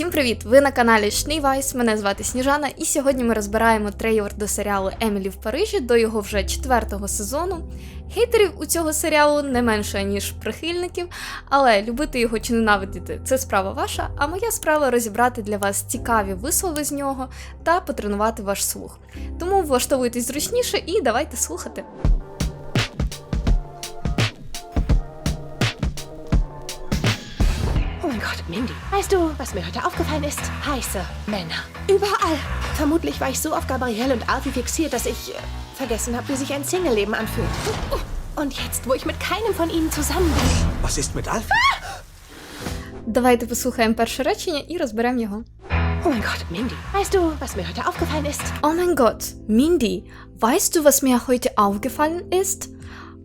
Всім привіт! Ви на каналі Шнейвайс. Мене звати Сніжана, і сьогодні ми розбираємо трейлер до серіалу Емілі в Парижі до його вже четвертого сезону. Хейтерів у цього серіалу не менше, ніж прихильників, але любити його чи ненавидіти це справа ваша. А моя справа розібрати для вас цікаві вислови з нього та потренувати ваш слух. Тому влаштовуйтесь зручніше і давайте слухати. Gott, Mindy. Weißt du, was mir heute aufgefallen ist? Heiße Männer. Überall. Vermutlich war ich so auf Gabrielle und Alfie fixiert, dass ich äh, vergessen habe, wie sich ein Single-Leben anfühlt. Und jetzt, wo ich mit keinem von ihnen zusammen bin. Was ist mit Alf? Давайте послухаємо перше речення і розберемо його. Oh mein Gott, Mindy. Weißt du, was mir heute aufgefallen ist? Oh mein Gott, Mindy, weißt du, was mir heute aufgefallen ist?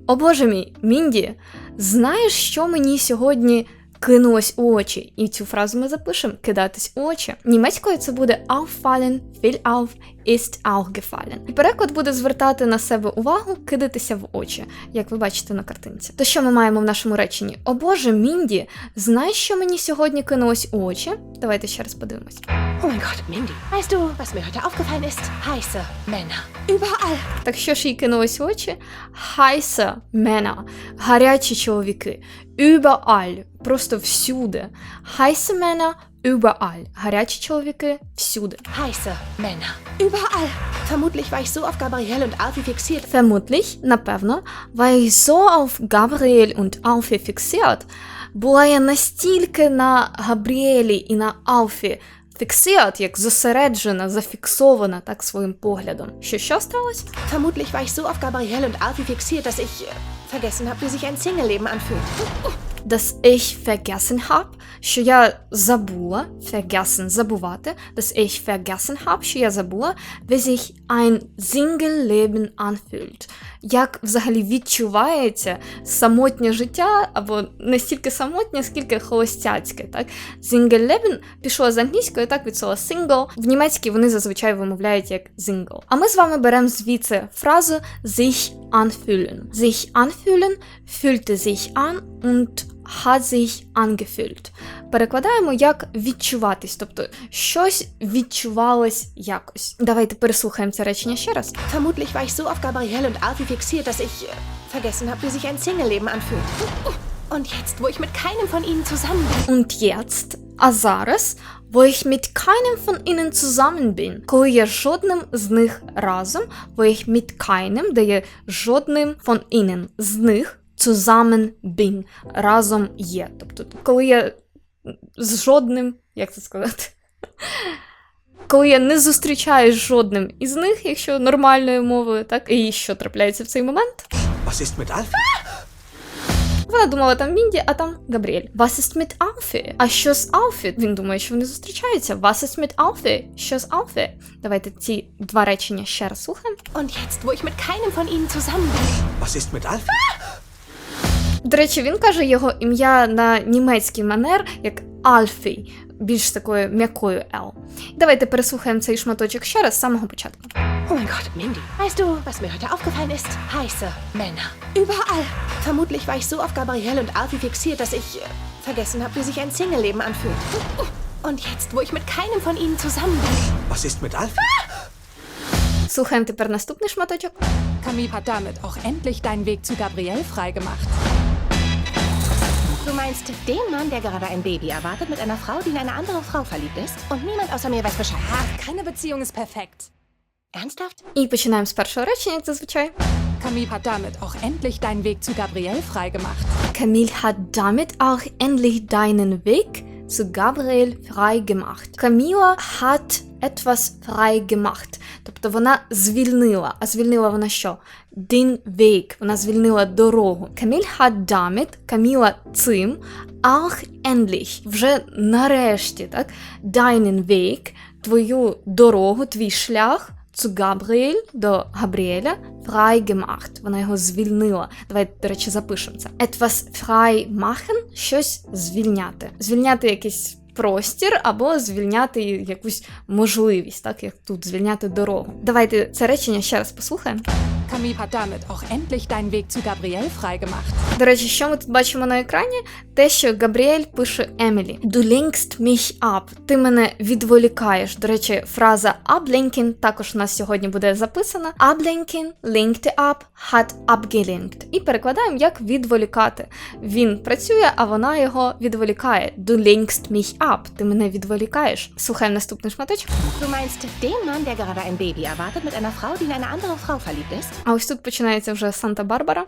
О боже мій, Мінді, знаєш, що мені сьогодні кинулось у очі? І цю фразу ми запишемо кидатись у очі. Німецькою це буде auffallen, fill auf, ist aufgefallen. І переклад буде звертати на себе увагу, кидатися в очі, як ви бачите на картинці. То що ми маємо в нашому реченні? О боже, Мінді, знаєш, що мені сьогодні кинулось у очі? Давайте ще раз подивимось. Mein Gott, Mindy. Weißt du, was mir heute aufgefallen ist? Heiße Männer. Überall. Так що ж їй кинулось в очі? Хайса мена, гарячі чоловіки. Überall, просто всюди. Хайса мена, überall. Гарячі чоловіки всюди. Heiße Männer. Überall. Vermutlich war ich so auf Gabrielle und Alfie fixiert. Vermutlich, напевно, war ich so auf Gabriel und Alfie fixiert. Була я настільки на Габріелі і на Алфі фіксіат, як зосереджена, зафіксована так своїм поглядом. Що що сталося? Vermutlich war ich so auf Gabrielle und Alfie fixiert, dass ich äh, vergessen habe, wie sich ein Single-Leben anfühlt. Dass ich vergessen hab, що я забула, vergessen, забувати, dass ich vergessen hab, що я забула, wie sich ein Single-Leben anfühlt. Як взагалі відчувається самотнє життя, або не стільки самотнє, скільки холостяцьке. Так? Single-Leben пішло з англійської, так від слова single. В німецькій вони зазвичай вимовляють як single. А ми з вами беремо звідси фразу sich anfühlen. Sich anfühlen fühlte sich an und hat sich angefühlt. Перекладаємо як відчуватись, тобто щось відчувалось якось. Давайте переслухаємо це речення ще раз. Vermutlich war ich so auf Gabrielle und Alfie fixiert, dass ich äh, vergessen habe, wie sich ein Single-Leben anfühlt. Und jetzt, wo ich mit keinem von ihnen zusammen bin. Und jetzt, а зараз, wo ich mit keinem von ihnen zusammen bin, коли я жодним з них разом, wo ich mit keinem, де є жодним von ihnen, з них zusammen bin, разом є. Тобто, коли я з жодним, як це сказати? Коли я не зустрічаюсь жодним із них, якщо нормальною мовою, так і що трапляється в цей момент. Was ist mit Alf? Вона думала там Мінді, а там Габріель. Was ist mit Alfie? А що з Алфі? Він думає, що вони зустрічаються. Was ist mit Alfie? Що з Алфі? Давайте ці два речення ще раз слухаємо. Und jetzt, wo ich mit keinem von ihnen zusammen bin. Was ist mit Alf? До речі, він каже його ім'я на німецький манер як Альфій, більш такою м'якою Л. Давайте переслухаємо цей шматочок ще раз з самого початку. Oh mein Gott, Mindy. Weißt du, was mir heute aufgefallen ist? Heiße Männer. Überall. Vermutlich war ich so auf Gabrielle und Alfie fixiert, dass ich äh, vergessen habe, wie sich ein Single-Leben anfühlt. Und jetzt, wo ich mit keinem von ihnen zusammen bin. Was ist mit Alf? Слухаємо тепер наступний шматочок. Camille hat damit auch endlich deinen Weg zu Gabrielle freigemacht. Du meinst den Mann, der gerade ein Baby erwartet mit einer Frau, die in eine andere Frau verliebt ist? Und niemand außer mir weiß Bescheid. Ah, keine Beziehung ist perfekt. Ernsthaft? І починаємо з першого речення, як зазвичай. Camille hat damit auch endlich deinen Weg zu Gabrielle freigemacht. Camille hat damit auch endlich deinen Weg zu Gabriel frei gemacht. Camila hat etwas frei gemacht. Тобто вона звільнила. А звільнила вона що? Den Weg. Вона звільнила дорогу. Camille hat damit, Каміла цим, auch endlich, вже нарешті, так? Deinen Weg, твою дорогу, твій шлях zu Gabriel, до Габріеля, frei gemacht. Вона його звільнила. Давайте, до речі, запишемо це. Etwas frei machen – щось звільняти. Звільняти якийсь простір або звільняти якусь можливість, так як тут звільняти дорогу. Давайте це речення ще раз послухаємо. Camille hat damit auch endlich deinen Weg zu Gabrielle freigemacht. До речі, що ми тут бачимо на екрані? Те, що Габріель пише Емілі: Du lenkst mich ab. Ти мене відволікаєш. До речі, фраза ablenken також у нас сьогодні буде записана. Ablenken, lenkte ab, hat abgelenkt. І перекладаємо як відволікати. Він працює, а вона його відволікає. Du lenkst mich ab. Ти мене відволікаєш. Слухаємо наступний шматочок. Du meinst den Mann, der gerade ein Baby erwartet mit einer Frau, die in eine andere Frau verliebt ist? А ось тут починається вже Санта-Барбара.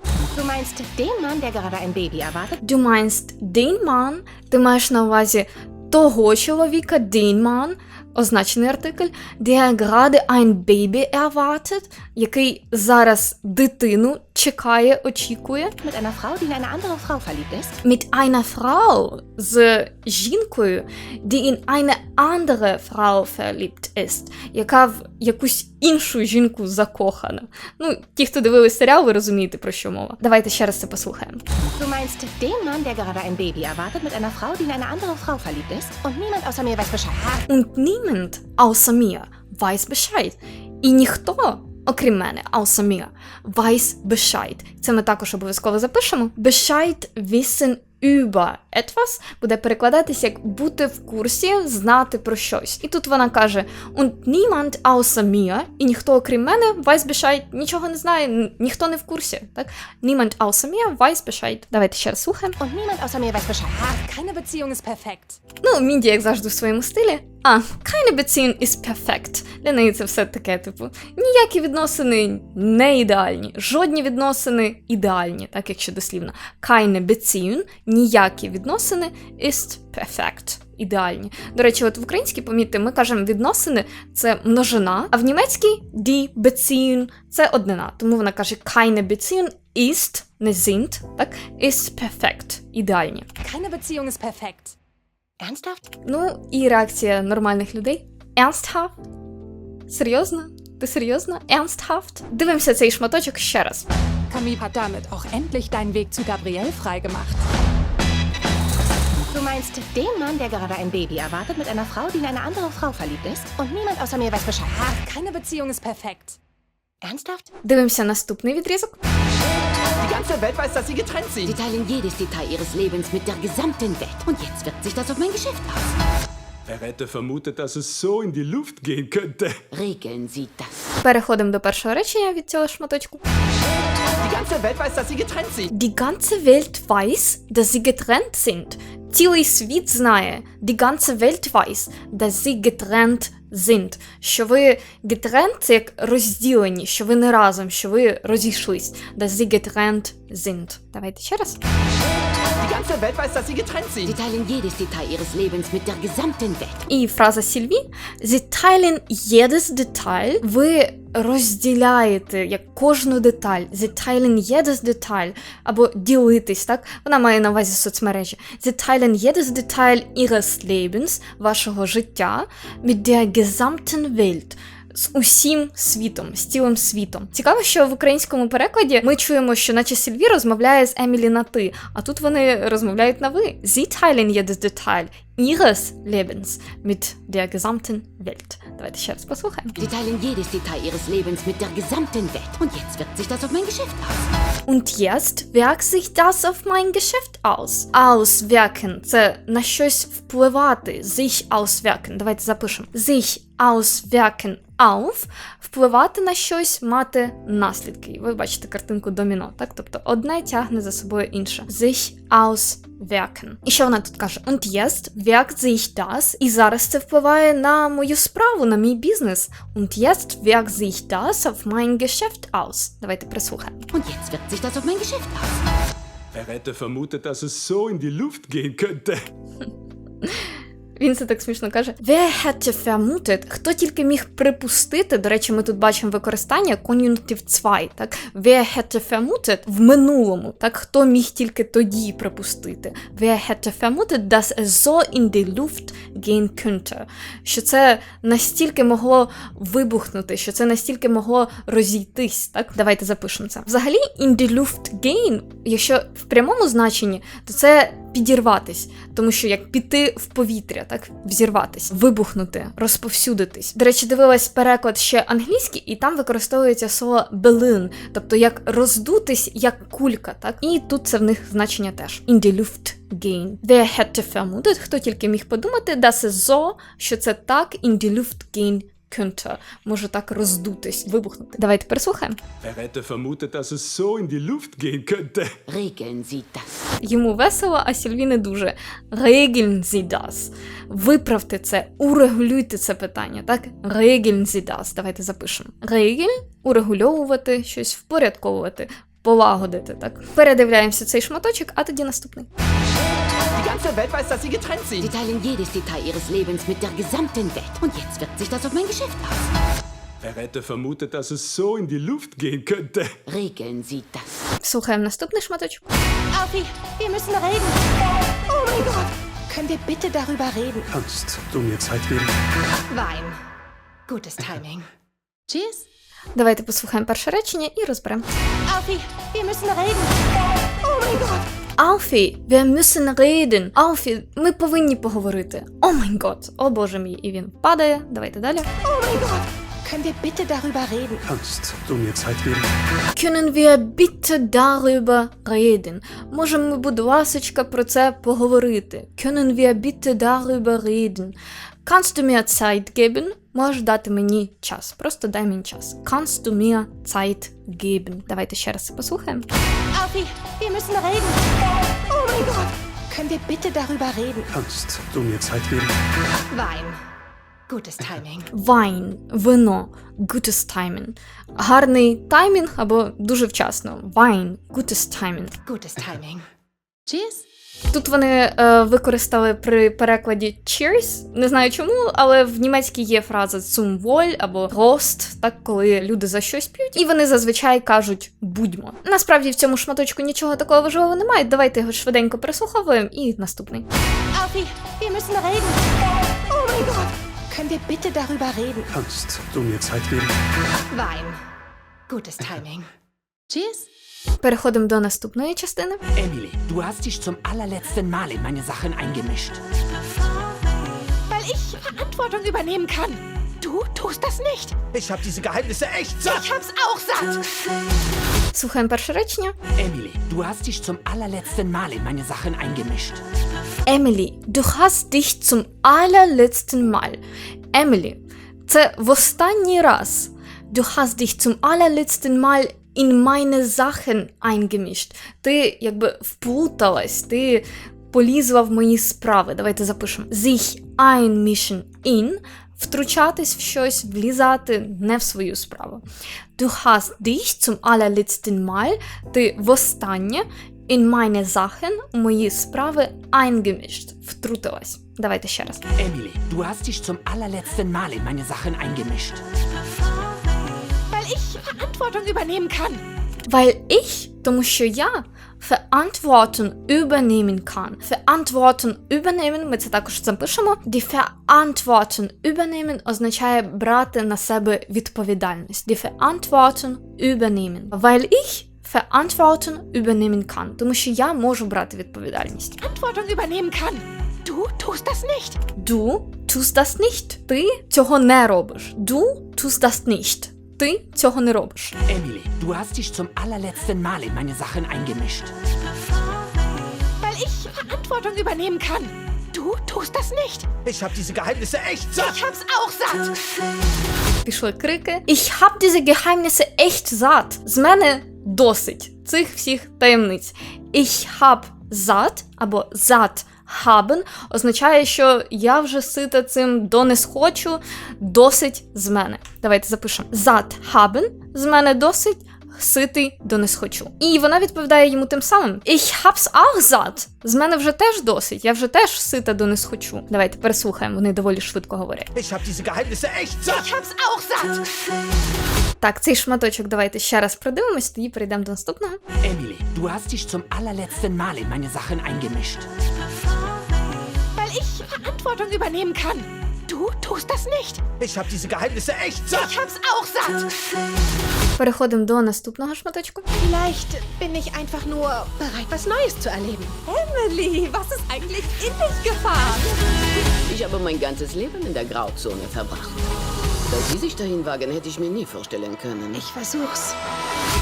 Du meinst den Mann, ти маєш на увазі того чоловіка, den Mann, означений артикль, der gerade ein Baby erwartet, який зараз дитину чекає, очікує. Mit einer Frau, die in eine andere Frau verliebt ist? Mit einer Frau, з жінкою, die in eine andere Frau verliebt ist, яка в якусь іншу жінку закохана. Ну, ті, хто дивились серіал, ви розумієте, про що мова. Давайте ще раз це послухаємо. Du meinst den Mann, der gerade ein Baby erwartet mit einer Frau, die in eine andere Frau verliebt ist? Und niemand außer mir weiß Bescheid. Und niemand außer mir weiß Bescheid. І ніхто, окрім мене, mir, weiß Bescheid. Це ми також обов'язково запишемо. Bescheid wissen über etwas буде перекладатись як бути в курсі, знати про щось. І тут вона каже: Und niemand außer mir, і ніхто окрім мене, weiß Bescheid, нічого не знає, ніхто не в курсі. Так? Niemand außer mir weiß Bescheid. Давайте ще раз слухаємо. Und niemand außer mir weiß Bescheid. Keine Beziehung ist perfekt. Ну, Мінді, як завжди, в своєму стилі. А, keine Beziehung is perfect. Для неї це все таке, типу, ніякі відносини не ідеальні, жодні відносини ідеальні, так якщо дослівно. Keine Beziehung, ніякі відносини ist perfect. Ідеальні. До речі, от в українській, помітьте, ми кажемо відносини це множина, а в німецькій die Beziehung це однина. Тому вона каже keine Beziehung ist, не sind, так, ist perfect. Ідеальні. Keine Beziehung ist perfekt. Ernsthaft? Ну, і реакція нормальних людей. Ernsthaft? Серйозно? Ти серйозно? Ernsthaft? Дивимося цей шматочок ще раз. Camille hat damit auch endlich deinen Weg zu Gabrielle freigemacht. Du meinst den Mann, der gerade ein Baby erwartet mit einer Frau, die in eine andere Frau verliebt ist? Und niemand außer mir weiß Bescheid. Keine Beziehung ist perfekt. Ernsthaft? Дивимося наступний відрізок. Die ganze Welt weiß, dass sie getrennt sind. Sie teilen jedes Detail ihres Lebens mit der gesamten Welt. Und jetzt wirkt sich das auf mein Geschäft aus. Wer hätte vermutet, dass es so in die Luft gehen könnte? Regeln Sie das. Переходимо до першого речення від цього шматочку. Die ganze Welt weiß, dass sie getrennt sind. Die ganze Welt weiß, dass sie getrennt sind. Цілий світ знає, die ganze Welt weiß, dass sie getrennt Sind. Що ви getrennt – це як розділені, що ви не разом, що ви розійшлись. Да sie getrennt sind. Давайте ще раз. Die ganze Welt weiß, dass sie getrennt Sie teilen jedes Detail ihres Lebens mit der gesamten Welt. І фраза Сільві: Sie teilen jedes Detail. Ви розділяєте як кожну деталь. Sie teilen jedes Detail. Або ділитись, так? Вона має на увазі соцмережі. Sie teilen jedes Detail ihres Lebens, вашого життя, mit der gesamten Welt. З усім світом, з цілим світом. Цікаво, що в українському перекладі ми чуємо, що наче Сільві розмовляє з Емілі на ти, а тут вони розмовляють на ви. Sie teilen jedes Detail ihres Lebens mit der gesamten Welt. Давайте ще раз послухаємо. Sie teilen jedes Detail ihres Lebens mit der gesamten Welt. Und jetzt wirkt sich das auf mein Geschäft aus. Und jetzt wirkt sich das auf mein Geschäft aus. Auswirken – це на щось впливати. Sich auswirken. Давайте запишемо. Sich auswirken auf – впливати на щось, мати наслідки. Ви бачите картинку доміно, так? Тобто одне тягне за собою інше. Sich auswirken. І що вона тут каже? Und jetzt wirkt sich das. І зараз це впливає на мою справу, на мій бізнес. Und jetzt wirkt sich das auf mein Geschäft aus. Давайте прислухаємо. Und jetzt wirkt sich das auf mein Geschäft aus. Wer hätte vermutet, dass es so in die Luft gehen könnte? Він це так смішно каже. Hätte vermutet? Хто тільки міг припустити? До речі, ми тут бачимо використання кон'юнктив 2, так? Hätte vermutet в минулому, так? Хто міг тільки тоді припустити? Wer hätte vermutet, dass so in die Luft gehen könnte? Що це настільки могло вибухнути, що це настільки могло розійтись, так? Давайте запишемо це. Взагалі, in die Luft gehen, якщо в прямому значенні, то це підірватись. Тому що як піти в повітря, так взірватись, вибухнути, розповсюдитись. До речі, дивилась переклад ще англійський, і там використовується слово balloon, тобто як роздутись, як кулька, так і тут це в них значення теж in the Luft gehen. Wer hätte vermutet, хто тільки міг подумати, das es so, що це так in die Luft gehen könnte. Може так роздутись, вибухнути. Давайте переслухаємо. Wer hätte vermutet, dass es so in die Luft gehen könnte? Regeln Sie das. Йому весело, а Сільві не дуже. Regeln Sie das. Виправте це, урегулюйте це питання, так? Regeln Sie das. Давайте запишемо. Regeln – урегульовувати, щось впорядковувати, полагодити, так? Передивляємося цей шматочок, а тоді наступний. Die ganze Welt weiß, dass sie getrennt Sie sind. teilen jedes Detail Ihres Lebens mit der gesamten Welt. Und jetzt wirkt sich das auf mein Geschäft aus. Wer hätte vermutet, dass es so in die Luft gehen könnte? Regeln Sie das. Слухаємо наступний шматочок. Alfie, wir müssen reden. Oh mein Gott. Können wir bitte darüber reden? Kannst du mir Zeit geben? Wein. Gutes Timing. Cheers. Давайте послухаємо перше речення і розберемо. Alfie, wir müssen reden. Oh mein Gott. Алфі, wir müssen reden. Алфі, ми повинні поговорити. О май гот, о боже мій, і він падає. Давайте далі. Oh mein Gott. Können wir bitte darüber reden? Kannst du mir Zeit geben? Können wir bitte darüber reden? Можемо ми, будь ласочка, про це поговорити. Können wir bitte darüber reden? Kannst du mir Zeit geben? Можеш дати мені час. Просто дай мені час. Kannst du mir Zeit geben? Давайте ще раз це послухаємо. Alfie, wir müssen reden. Oh mein Gott. Können wir bitte darüber reden? Kannst du mir Zeit geben? Wein. Gutes Timing. Wine – вино. Gutes Timing. Гарний таймінг або дуже вчасно. Wine – gutes Timing. Gutes Timing. Cheers. Тут вони е, використали при перекладі cheers. Не знаю чому, але в німецькій є фраза zum Wohl або Prost, так коли люди за щось п'ють, і вони зазвичай кажуть будьмо. Насправді в цьому шматочку нічого такого важливого немає. Давайте його швиденько переслуховуємо. І наступний. Alfie, wir müssen reden. Oh mein Gott. Können wir bitte darüber reden? Kannst du mir Zeit geben? Wein. Gutes Timing. Cheers. Переходимо до наступної частини. Emily, du hast dich zum allerletzten Mal in meine Sachen eingemischt. Weil ich Verantwortung übernehmen kann. Du tust das nicht. Ich habe diese Geheimnisse echt satt. Ich hab's auch satt. Слухаємо перше речення. Emily, du hast dich zum allerletzten Mal in meine Sachen eingemischt. Емілі, du hast dich zum allerletzten Mal. Емілі, це в останній раз. Du hast dich zum allerletzten Mal in meine Sachen eingemischt. Ти якби вплуталась, ти полізла в мої справи. Давайте запишемо. Sich einmischen in втручатись в щось, влізати не в свою справу. Du hast dich zum allerletzten Mal, ти востаннє in meine Sachen, мої справи eingemischt, втрутилась. Давайте ще раз. Emily, du hast dich zum allerletzten Mal in meine Sachen eingemischt. Ich Verantwortung übernehmen kann. Weil ich, тому що я Verantwortung übernehmen kann. Verantwortung übernehmen, ми це також запишемо. Die Verantwortung übernehmen означає брати на себе відповідальність. Die Verantwortung übernehmen. Weil ich Verantwortung übernehmen kann. Тому що я можу брати відповідальність. Verantwortung übernehmen kann. Du tust das nicht. Du tust das nicht. Ти цього не робиш. Du tust das nicht. Ти цього не робиш. Emily, du hast dich zum allerletzten Mal in meine Sachen eingemischt. Weil ich Verantwortung übernehmen kann. Du tust das nicht. Ich habe diese Geheimnisse echt satt. Ich hab's auch satt. Пішли крики. Ich hab diese Geheimnisse echt satt. З мене досить цих всіх таємниць. Ich hab satt або satt haben означає, що я вже сита цим до не схочу, досить з мене. Давайте запишемо. Satt haben з мене досить. Ситий до не схочу. І вона відповідає йому тим самим: Ich hab's auch satt. З мене вже теж досить. Я вже теж сита до не схочу. Давайте переслухаємо, вони доволі швидко говорять. Ich habe diese Geheimnisse echt satt. Ich hab's auch satt. Так, цей шматочок давайте ще раз продивимось, тоді перейдемо до наступного. Emily, du hast dich zum allerletzten Mal in meine Sachen eingemischt. Weil ich Verantwortung übernehmen kann. Du Du tust das nicht. Ich hab diese Geheimnisse echt satt. Ich hab's auch satt. Переходимо до наступного шматочку. Vielleicht bin ich einfach nur bereit, was Neues zu erleben. Emily, was ist eigentlich in dich gefahren? Ich habe mein ganzes Leben in der Grauzone verbracht. Dass Sie sich dahin wagen, hätte ich mir nie vorstellen können. Ich versuch's.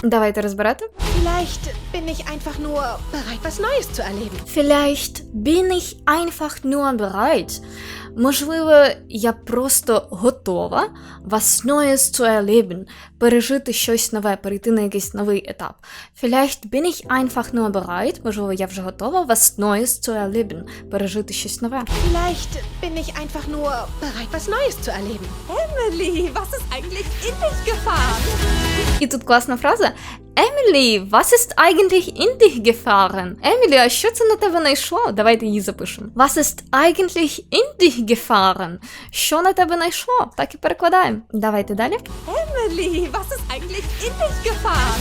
Давайте розбирати. Vielleicht bin ich einfach nur bereit, was Neues zu erleben. Vielleicht bin ich einfach nur bereit. Можливо, я просто готова was Neues zu erleben, пережити щось нове, перейти на якийсь новий етап. Vielleicht bin ich einfach nur bereit, можливо, я вже готова was Neues zu erleben, пережити щось нове. Vielleicht bin ich einfach nur bereit, was Neues zu erleben. Emily, was ist eigentlich in dich gefahren? І тут класна фраза. Емілі, was ist eigentlich in dich gefahren? Емілі, а що це на тебе найшло? Давайте її запишемо. Was ist eigentlich in dich gefahren? Що на тебе найшло? Так і перекладаємо. Давайте далі. Emily, was ist eigentlich in dich gefahren?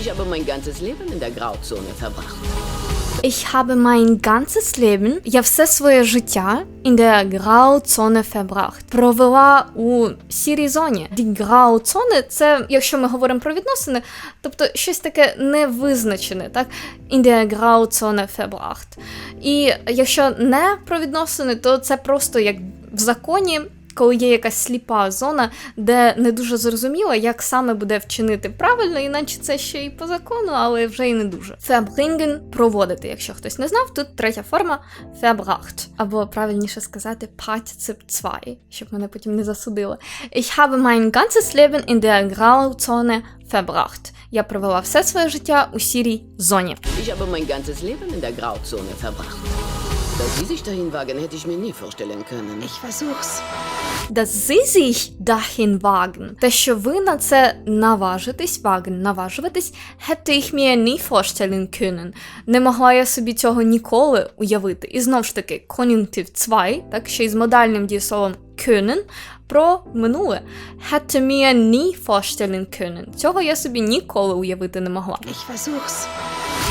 Ich habe mein ganzes Leben in der Grauzone verbracht. Ich habe mein ganzes Leben, я все своє життя in der Grauzone verbracht. Провела у сірій зоні. Die Grauzone – це, якщо ми говоримо про відносини, тобто щось таке невизначене, так? In der Grauzone verbracht. І якщо не про відносини, то це просто як в законі. Коли є якась сліпа зона, де не дуже зрозуміло, як саме буде вчинити правильно, іначе це ще і по закону, але вже і не дуже. Verbringen – проводити, якщо хтось не знав, тут третя форма verbracht. Або правильніше сказати Partizip 2, щоб мене потім не засудили. Ich habe mein ganzes Leben in der Grauzone verbracht. Я провела все своє життя у сірій зоні. Ich habe mein ganzes Leben in der Grauzone verbracht. Dass Sie sich dahin wagen, hätte ich mir nie vorstellen können. Ich versuch's. dass sie sich dahin wagen. Те, що ви на це наважитесь, wagen, наважуватись, hätte ich mir nie vorstellen können. Не могла я собі цього ніколи уявити. І знов ж таки, кон'юнктив 2, так, ще й з модальним дієсловом können, про минуле. Hätte mir nie vorstellen können. Цього я собі ніколи уявити не могла. Ich versuch's.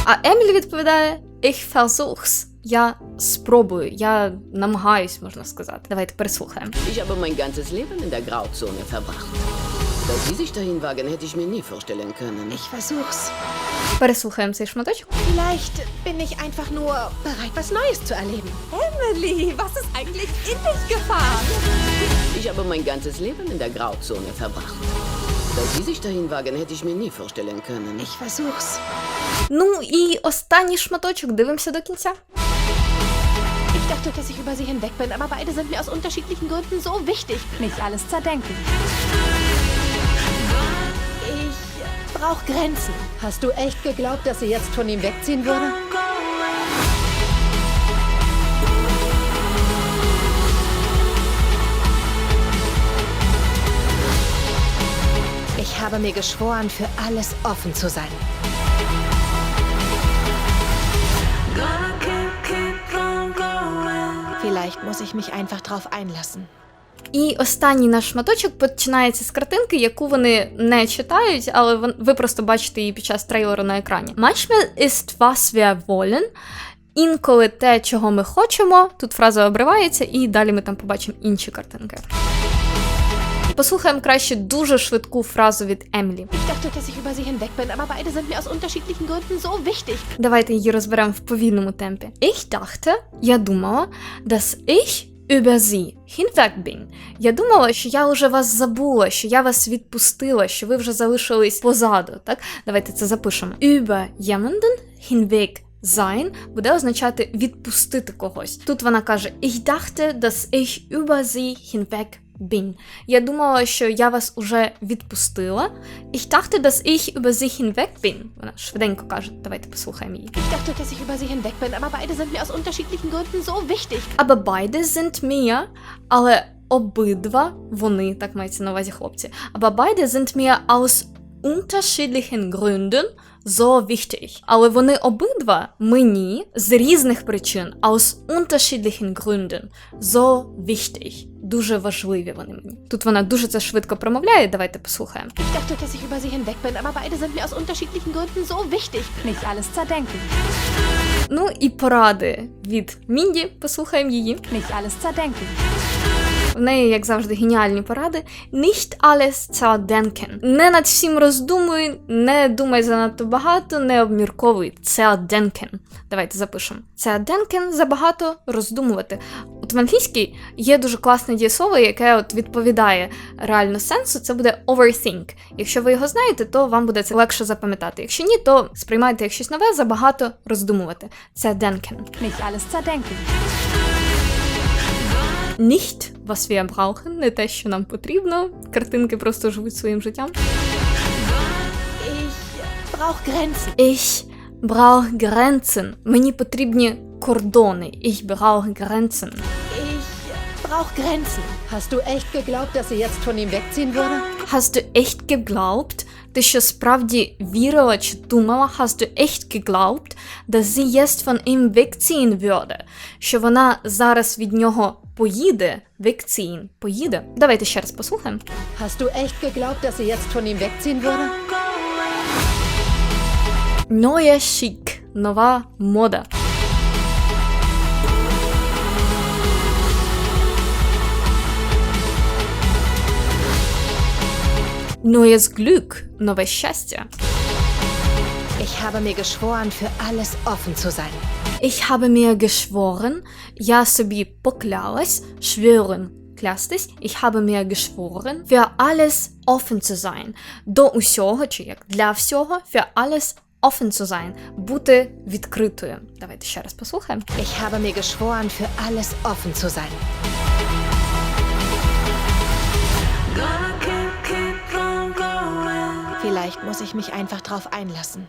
А Емілі відповідає Ich versuch's. Я спробую, я намагаюсь, можна сказати. Давайте переслухаємо. Ich habe mein ganzes Leben in der Grauzone verbracht. Dass Sie sich dahin wagen, hätte ich mir nie vorstellen können. Ich versuch's. Переслухаємо цей шматочок. Vielleicht bin ich einfach nur bereit, was Neues zu erleben. Emily, was ist eigentlich in dich gefahren? Ich habe mein ganzes Leben in der Grauzone verbracht. Dass Sie sich dahin wagen, hätte ich mir nie vorstellen können. Ich versuch's. Ну і останній шматочок дивимося до кінця. Ich dachte, dass ich über sie hinweg bin, aber beide sind mir aus unterschiedlichen Gründen so wichtig. Nicht alles zerdenken. Ich brauche Grenzen. Hast du echt geglaubt, dass sie jetzt von ihm wegziehen würde? Ich habe mir geschworen, für alles offen zu sein. Vielleicht muss ich mich einfach drauf einlassen. І останній наш шматочок починається з картинки, яку вони не читають, але ви просто бачите її під час трейлеру на екрані. Manchmal ist was wir wollen. Інколи те, чого ми хочемо. Тут фраза обривається, і далі ми там побачимо інші картинки. Послухаємо краще дуже швидку фразу від wichtig. Давайте її розберемо в повільному темпі. Ich dachte, я думала, dass ich über sie hinweg bin. Я думала, що я вже вас забула, що я вас відпустила, що ви вже залишились позаду. Так, давайте це запишемо. Über jemanden hinweg sein буде означати відпустити когось. Тут вона каже: Ich dachte, dass ich über sie hinweg bin. Я думала, що я вас уже відпустила. Ich dachte, dass ich über sie hinweg bin. Вона швиденько каже. Давайте послухаємо її. Ich dachte, dass ich über sie hinweg bin, aber beide sind mir aus unterschiedlichen Gründen so wichtig. Aber beide sind mir, але обидва вони, так мається на увазі хлопці. Aber beide sind mir aus unterschiedlichen Gründen so wichtig. Але вони обидва мені з різних причин aus unterschiedlichen Gründen so wichtig. Дуже важливі вони мені. Тут вона дуже це швидко промовляє. Давайте послухаємо. Ich dachte, dass ich über sie hinweg bin, aber beide sind mir aus unterschiedlichen Gründen so wichtig. Nicht alles zerdenken. Ну і поради від Мінді. Послухаємо її. Nicht alles zerdenken. В неї, як завжди, геніальні поради. Nicht alles zerdenken. Не над всім роздумуй, не думай занадто багато, не обмірковуй. Zerdenken. Давайте запишемо. Zerdenken – забагато роздумувати. От в англійській є дуже класне дієслово, яке от відповідає реально сенсу. Це буде overthink. Якщо ви його знаєте, то вам буде це легше запам'ятати. Якщо ні, то сприймайте як щось нове, забагато роздумувати. Zerdenken. Nicht alles zerdenken. Nicht, was wir brauchen, не те, що нам потрібно. Картинки просто живуть своїм життям. Ich brauche Grenzen. Ich brauche Grenzen. Мені потрібні кордони. Ich brauche Grenzen. Ich brauche Grenzen. Hast du echt geglaubt, dass sie jetzt von ihm wegziehen würde? Hast du echt geglaubt? Ти що справді вірила чи думала, hast du echt geglaubt, dass sie jetzt von ihm wegziehen würde? Що вона зараз від нього поїде, wegziehen, поїде? Давайте ще раз послухаємо. Hast du echt geglaubt, dass sie jetzt von ihm wegziehen würde? Neuer Schick, нова мода. Neues Glück, нове щастя. Ich habe mir geschworen, für alles offen zu sein. Ich habe mir geschworen, я собі поклялась, schwören, клястись, ich habe mir geschworen, für alles offen zu sein. До усього, чи як для всього, für alles offen zu sein, бути відкритою. Давайте ще раз послухаємо. Ich habe mir geschworen, für alles offen zu sein. Vielleicht muss ich mich einfach drauf einlassen.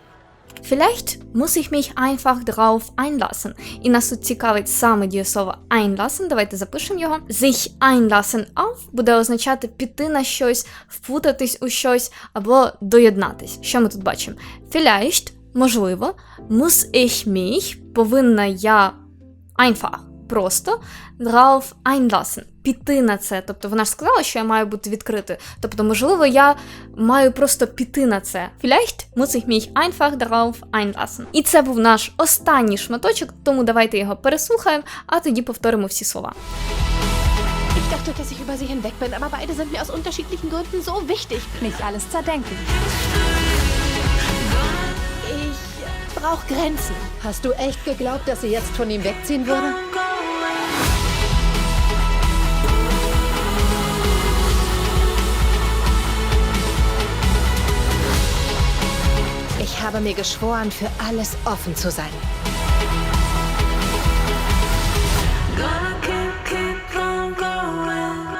Vielleicht muss ich mich einfach drauf einlassen. І нас тут цікавить саме дієслово einlassen. Давайте запишемо його. Sich einlassen auf буде означати піти на щось, впутатись у щось або доєднатись. Що ми тут бачимо? Vielleicht, можливо, muss ich mich, повинна я einfach, просто drauf einlassen. Піти на це. Тобто вона ж сказала, що я маю бути відкритою. Тобто, можливо, я маю просто піти на це. Vielleicht muss ich mich einfach darauf einlassen. І це був наш останній шматочок, тому давайте його переслухаємо, а тоді повторимо всі слова. Ich dachte, dass ich über sie hinweg bin, aber beide sind mir aus unterschiedlichen Gründen so wichtig. Nicht alles zerdenken. Ich brauche Grenzen. Hast du echt geglaubt, dass sie jetzt von ihm wegziehen würde? habe mir geschworen, für alles offen zu sein.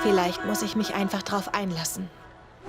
Vielleicht muss ich mich einfach drauf einlassen.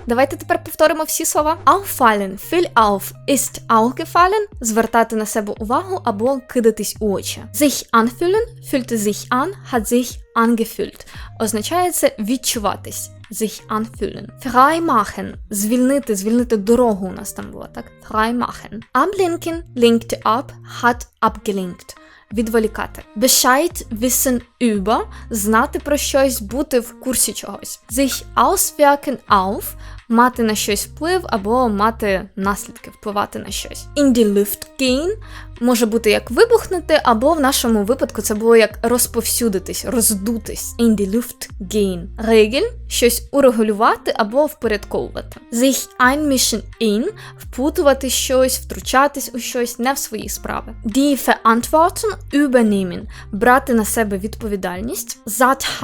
Давайте тепер повторимо всі слова. Auffallen, fill auf, ist aufgefallen, звертати на себе увагу або кидатись у очі. Sich anfühlen, fühlte sich an, hat sich angefühlt. Означає це відчуватись. Sich anfühlen. Freimachen, звільнити, звільнити дорогу у нас там було, так? Freimachen. Ablenken, linkte ab, hat abgelenkt. Відволікати. Bescheid wissen über – знати про щось, бути в курсі чогось. Sich auswirken auf – мати на щось вплив або мати наслідки, впливати на щось. In die Luft gehen – може бути як вибухнути, або в нашому випадку це було як розповсюдитись, роздутись. In die Luft gehen. Regeln – щось урегулювати або впорядковувати. Sich einmischen in – впутувати щось, втручатись у щось не в свої справи. Die Verantwortung übernehmen – брати на себе відповідальність. Satt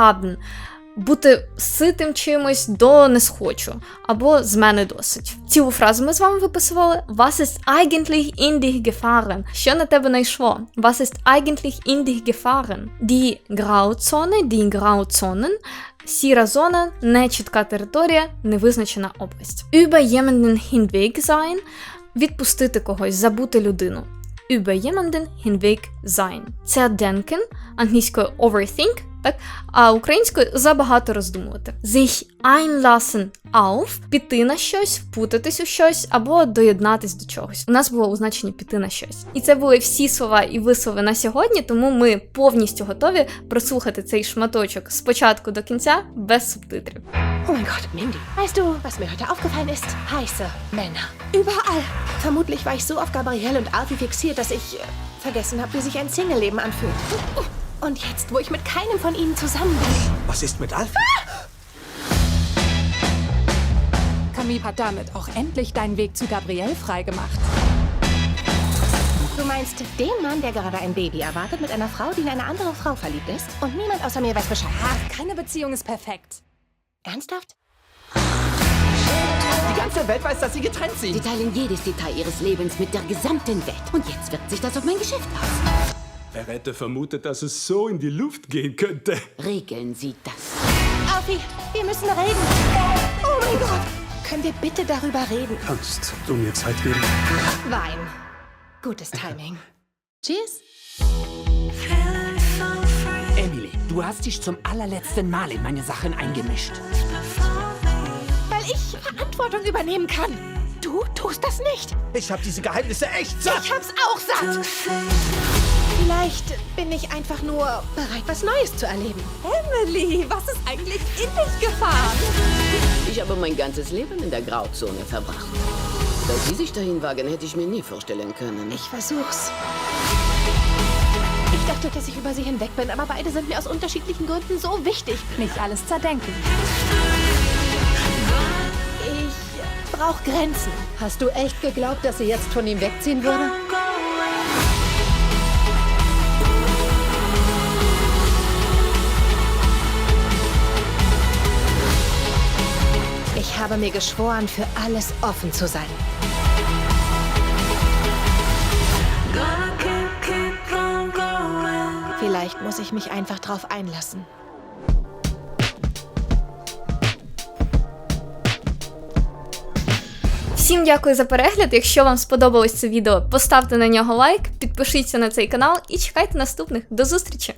бути ситим чимось до не схочу, або з мене досить. Цілу фразу ми з вами виписували. Was ist eigentlich in dich gefahren? Що на тебе найшло? Was ist eigentlich in dich gefahren? Die Grauzone, die Grauzonen – Сіра зона, нечітка територія, невизначена область. Über jemanden hinweg sein – відпустити когось, забути людину. Über jemanden hinweg sein. Zerdenken, англійською overthink, так? А українською забагато роздумувати. Sich einlassen auf – піти на щось, впутатись у щось або доєднатись до чогось. У нас було у піти на щось. І це були всі слова і вислови на сьогодні, тому ми повністю готові прослухати цей шматочок з початку до кінця без субтитрів. Oh mein Gott, Mindy. Weißt du, was mir heute aufgefallen ist? Heiße Männer. Überall. Vermutlich war ich so auf Gabrielle und Alfie fixiert, dass ich äh, vergessen habe, wie sich ein Single-Leben anfühlt. Und jetzt, wo ich mit keinem von ihnen zusammen bin. Was ist mit Alfie? Camille hat damit auch endlich deinen Weg zu Gabrielle freigemacht. Du meinst den Mann, der gerade ein Baby erwartet mit einer Frau, die in eine andere Frau verliebt ist? Und niemand außer mir weiß Bescheid. Ach, keine Beziehung ist perfekt. Ernsthaft? Die ganze Welt weiß, dass sie getrennt Sie sind. teilen jedes Detail ihres Lebens mit der gesamten Welt. Und jetzt wirkt sich das auf mein Geschäft aus. Wer hätte vermutet, dass es so in die Luft gehen könnte? Regeln Sie das. Alfie, wir müssen reden. Oh mein Gott. Können wir bitte darüber reden? Kannst du mir Zeit geben? Wein. Gutes Timing. Cheers. Emily, du hast dich zum allerletzten Mal in meine Sachen eingemischt. Weil ich Verantwortung übernehmen kann. Du tust das nicht. Ich habe diese Geheimnisse echt satt. Ich hab's auch satt. Vielleicht bin ich einfach nur bereit, was Neues zu erleben. Emily, was ist eigentlich in dich gefahren? Ich habe mein ganzes Leben in der Grauzone verbracht. Dass Sie sich dahin wagen, hätte ich mir nie vorstellen können. Ich versuch's. Ich dachte, dass ich über sie hinweg bin, aber beide sind mir aus unterschiedlichen Gründen so wichtig. Nicht alles zerdenken. Ich brauche Grenzen. Hast du echt geglaubt, dass sie jetzt von ihm wegziehen würde? Habe mir geschworen, für alles offen zu sein. Vielleicht muss ich mich einfach drauf einlassen. Всім дякую за перегляд. Якщо вам сподобалось це відео, поставте на нього лайк, підпишіться на цей канал і чекайте наступних. До зустрічі!